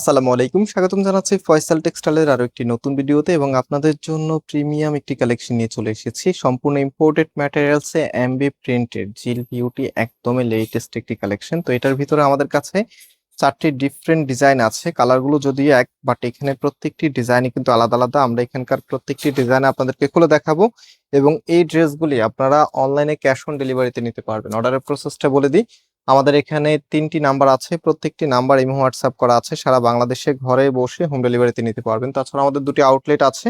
আসসালামু আলাইকুম। স্বাগতম জানাচ্ছি ফয়সাল টেক্সটাইলের আরও একটি নতুন ভিডিওতে এবং আপনাদের জন্য প্রিমিয়াম একটি কালেকশন নিয়ে চলে এসেছি। সম্পূর্ণ ইম্পোর্টেড ম্যাটেরিয়ালসে এমবি প্রিন্টেড জিল বিউটি একদমই লেটেস্ট একটি কালেকশন। তো এটার ভিতরে আমাদের কাছে চারটি ডিফারেন্ট ডিজাইন আছে। কালারগুলো যদিও এক বাট এখানে প্রত্যেকটি ডিজাইনই কিন্তু আলাদা আলাদা। আমরা এখানকার প্রত্যেকটি ডিজাইন আপনাদেরকে খুলে দেখাবো এবং এই ড্রেসগুলি আপনারা অনলাইনে ক্যাশ অন ডেলিভারিতে নিতে পারবেন। অর্ডারের প্রসেসটা বলে দিই। আমাদের এখানে তিনটি নাম্বার আছে, প্রত্যেকটি নাম্বার ইমো হোয়াটসঅ্যাপ করা আছে, সারা বাংলাদেশে ঘরে বসে হোম ডেলিভারিতে নিতে পারবেন। তাছাড়া আমাদের দুটি আউটলেট আছে।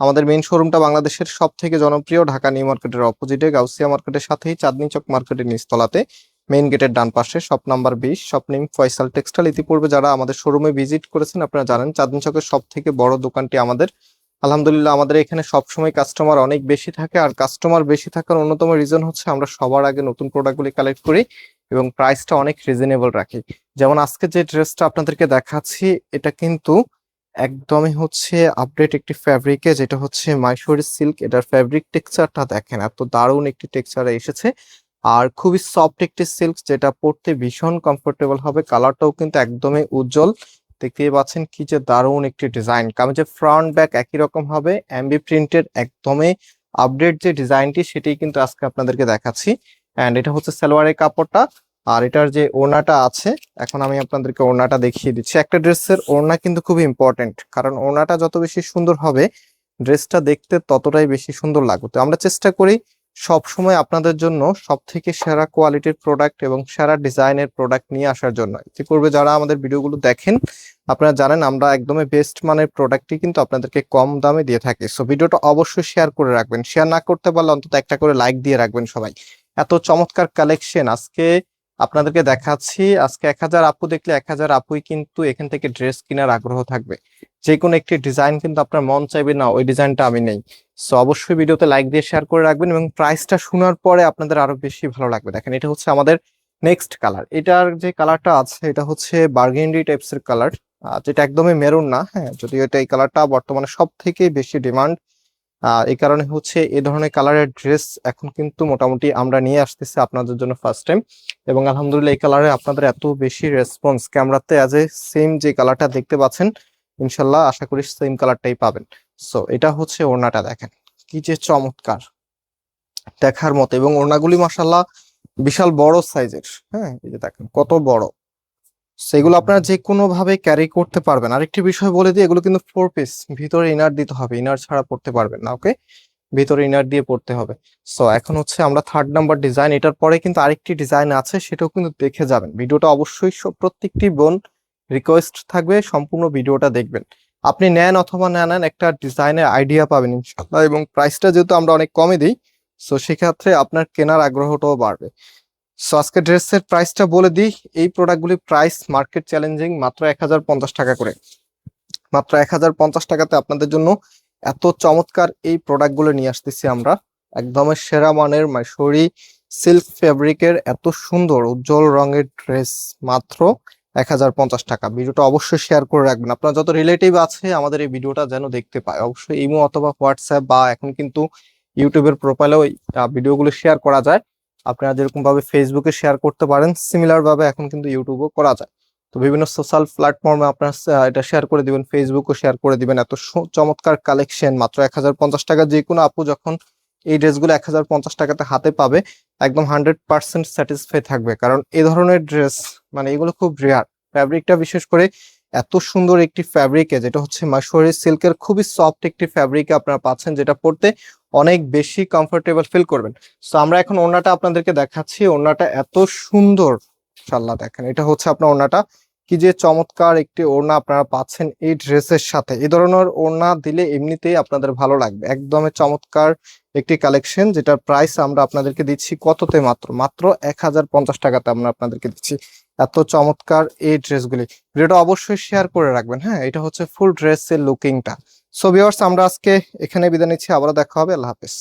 আমাদের মেইন শোরুমটা বাংলাদেশের সব থেকে জনপ্রিয়, ঢাকা নিউ মার্কেটের অপোজিটে গাউসিয়া মার্কেটের সাথেই, চাঁদনি চক মার্কেটের নিচতলাতে মেইন গেটের ডান পাশে শপ নাম্বার বিশ শপ নেম ফয়সাল টেক্সটাইল ইতিপূর্বে যারা আমাদের শোরুমে ভিজিট করেছেন, আপনারা জানেন চাঁদনি চকের সব থেকে বড় দোকানটি আমাদের। আলহামদুলিল্লাহ, আমাদের এখানে সবসময় কাস্টমার অনেক বেশি থাকে, আর কাস্টমার বেশি থাকার অন্যতম রিজন হচ্ছে আমরা সবার আগে নতুন প্রোডাক্টগুলি কালেক্ট করি। এবং প্রাইসটা অনেক রিজনেবল রাখি। যেমন আজকে যে ড্রেসটা আপনাদেরকে দেখাচ্ছি, এটা কিন্তু একদমই হচ্ছে আপডেট একটি ফ্যাব্রিকে যেটা হচ্ছে মাইশোরি সিল্ক এটার ফ্যাব্রিক টেক্সচারটা দেখেন, এত দারুণ একটি টেক্সচারে এসেছে। আর খুবই সফট একটি সিল্ক যেটা পরতে ভীষণ কমফোর্টেবল হবে কালারটাও কিন্তু একদমই উজ্জ্বল। দেখতেই পাচ্ছেন কি যে দারুণ একটি ডিজাইন কামিজের ফ্রন্ট ব্যাক একই রকম হবে এমবি প্রিন্টের একদমই আপডেট যে ডিজাইনটি সেটাই কিন্তু আজকে আপনাদেরকে দেখাচ্ছি। অ্যান্ড এটা হচ্ছে সালোয়ারের কাপড়টা। আর এটার যে ওড়নাটা আছে, এখন আমি আপনাদেরকে ওড়নাটা দেখিয়ে দিচ্ছি। একটা ড্রেসের ওড়না কিন্তু খুব ইম্পর্টেন্ট কারণ ওড়নাটা যত বেশি সুন্দর হবে, ড্রেসটা দেখতে ততটাই বেশি সুন্দর লাগবে। তো আমরা চেষ্টা করি সব সময় আপনাদের জন্য সব থেকে সেরা কোয়ালিটির প্রোডাক্ট এবং সেরা ডিজাইনের প্রোডাক্ট নিয়ে আসার জন্য। এতে করবে যারা আমাদের ভিডিওগুলো দেখেন, আপনারা জানেন আমরা একদমই বেস্ট মানের প্রোডাক্টই কিন্তু আপনাদেরকে কম দামে দিয়ে থাকি। সো ভিডিওটা অবশ্যই শেয়ার করে রাখবেন। শেয়ার না করতে পারলে অন্তত একটা করে লাইক দিয়ে রাখবেন সবাই। এত চমৎকার কালেকশন আজকে আপনাদেরকে দেখাচ্ছি, আজকে এক হাজার আপু দেখলে এক হাজার আপুই কিন্তু এখান থেকে ড্রেস কেনার আগ্রহ থাকবে। যে কোনো একটি ডিজাইন কিন্তু আপনার মন চাইবে না, ওই ডিজাইনটা আমি নেই। সো অবশ্যই ভিডিওতে লাইক দিয়ে শেয়ার করে রাখবেন এবং প্রাইসটা শোনার পরে আপনাদের আরও বেশি ভালো লাগবে। দেখেন, এটা হচ্ছে আমাদের নেক্সট কালার এটার যে কালারটা আছে, এটা হচ্ছে বার্গেন্ডি টাইপস এর কালার যেটা একদমই মেরুন না হ্যাঁ যদিও এটা এই কালারটা বর্তমানে সব থেকে বেশি ডিমান্ড এই কারণে হচ্ছে এই ধরনের কালারের ড্রেস এখন কিন্তু মোটামুটি আমরা নিয়ে আসতেছি আপনাদের জন্য ফার্স্ট টাইম এবং আলহামদুলিল্লাহ এই কালারে আপনাদের এত বেশি রেসপন্স ক্যামেরাতে অ্যাজ এ সেম যে কালারটা দেখতে পাচ্ছেন, ইনশাল্লাহ আশা করি সেম কালারটাই পাবেন। সো এটা হচ্ছে ওড়নাটা দেখেন, কি যে চমৎকার। দেখার মতো এবং ওড়নাগুলি মাসাল্লাহ বিশাল বড় সাইজের হ্যাঁ এই যে দেখেন, কত বড়। সেগুলো আপনারা যে কোনো ভাবে ক্যারি করতে পারবেন। আরেকটি বিষয় বলে দিই, এগুলো কিন্তু ফোর পিস ভিতরে ইনার দিতে হবে। ইনার ছাড়া পড়তে পারবেন না ওকে ভিতরে ইনার দিয়ে পড়তে হবে। সো এখন হচ্ছে আমরা থার্ড নাম্বার ডিজাইন এটার পরে কিন্তু আরেকটি ডিজাইন আছে, সেটাও কিন্তু দেখে যাবেন। ভিডিওটা অবশ্যই প্রত্যেকটি বোন রিকোয়েস্ট থাকবে, সম্পূর্ণ ভিডিওটা দেখবেন। আপনি নেন অথবা না নেন, একটা ডিজাইনের আইডিয়া পাবেন ইনশাল্লাহ এবং প্রাইসটা যেহেতু আমরা অনেক কমে দিই সো সেক্ষেত্রে আপনার কেনার আগ্রহটাও বাড়বে। সো আজকে ড্রেসের প্রাইসটা বলে দিই। এই প্রোডাক্টগুলির প্রাইস মার্কেট চ্যালেঞ্জিং মাত্র এক হাজার পঞ্চাশ টাকা করে। মাত্র এক হাজার পঞ্চাশ টাকাতে আপনাদের জন্য এত চমৎকার এই প্রোডাক্টগুলো নিয়ে আসতেছি আমরা। একদমই সেরা মানের মাইসরি সিল্ক ফেব্রিকের এত সুন্দর উজ্জ্বল রঙের ড্রেস মাত্র এক হাজার পঞ্চাশ টাকা। ভিডিওটা অবশ্যই শেয়ার করে রাখবেন। আপনার যত রিলেটিভ আছে আমাদের এই ভিডিওটা যেন দেখতে পায়। অবশ্যই ইমো অথবা হোয়াটসঅ্যাপ বা এখন কিন্তু ইউটিউবের প্রোফাইলেও ভিডিওগুলো শেয়ার করা যায়। আপনারা যেরকম ভাবে ফেসবুকে শেয়ার করতে পারেন সিমিলার ভাবে এখন কিন্তু ইউটিউবও করা যায়। তো বিভিন্ন সোশ্যাল প্ল্যাটফর্মে আপনার এটা শেয়ার করে দিবেন ফেসবুকও শেয়ার করে দিবেন। এত চমৎকার কালেকশন মাত্র এক হাজার পঞ্চাশ টাকা যে কোনো আপু যখন এই ড্রেসগুলো এক হাজার পঞ্চাশ টাকাতে হাতে পাবে, একদম হান্ড্রেড পার্সেন্ট স্যাটিসফাই থাকবে। কারণ এই ধরনের ড্রেস মানে এগুলো খুব রেয়ার ফ্যাব্রিকটা বিশেষ করে এত সুন্দর একটি ফ্যাব্রিকে যেটা হচ্ছে মাসোয়ারি সিল্কের খুবই সফট একটি ফ্যাব্রিকে আপনারা পাচ্ছেন, যেটা পড়তে অনেক বেশি কমফোর্টেবল ফিল করবেন। সো আমরা এখন ওড়নাটা আপনাদেরকে দেখাচ্ছি। ওড়নাটা এত সুন্দর ইনশাল্লাহ দেখেন। এটা হচ্ছে আপনার ওড়নাটা। কি যে চমৎকার একটি ওড়না আপনারা পাচ্ছেন এই ড্রেসের সাথে। এই ধরনের ওড়না দিলে এমনিতেই আপনাদের ভালো লাগবে। একদমই চমৎকার একটি কালেকশন যেটার প্রাইস আমরা আপনাদেরকে দিচ্ছি কততে মাত্র? মাত্র এক হাজার পঞ্চাশ টাকাতে আমরা আপনাদেরকে দিচ্ছি। এত চমৎকার এই ড্রেসগুলি। ভিডিওটা অবশ্যই শেয়ার করে রাখবেন হ্যাঁ? এটা হচ্ছে ফুল ড্রেসের লুকিংটা সো ভিওর্স আমরা আজকে এখানে বিদায় নিচ্ছি। আবারও দেখা হবে। আল্লাহ হাফেজ।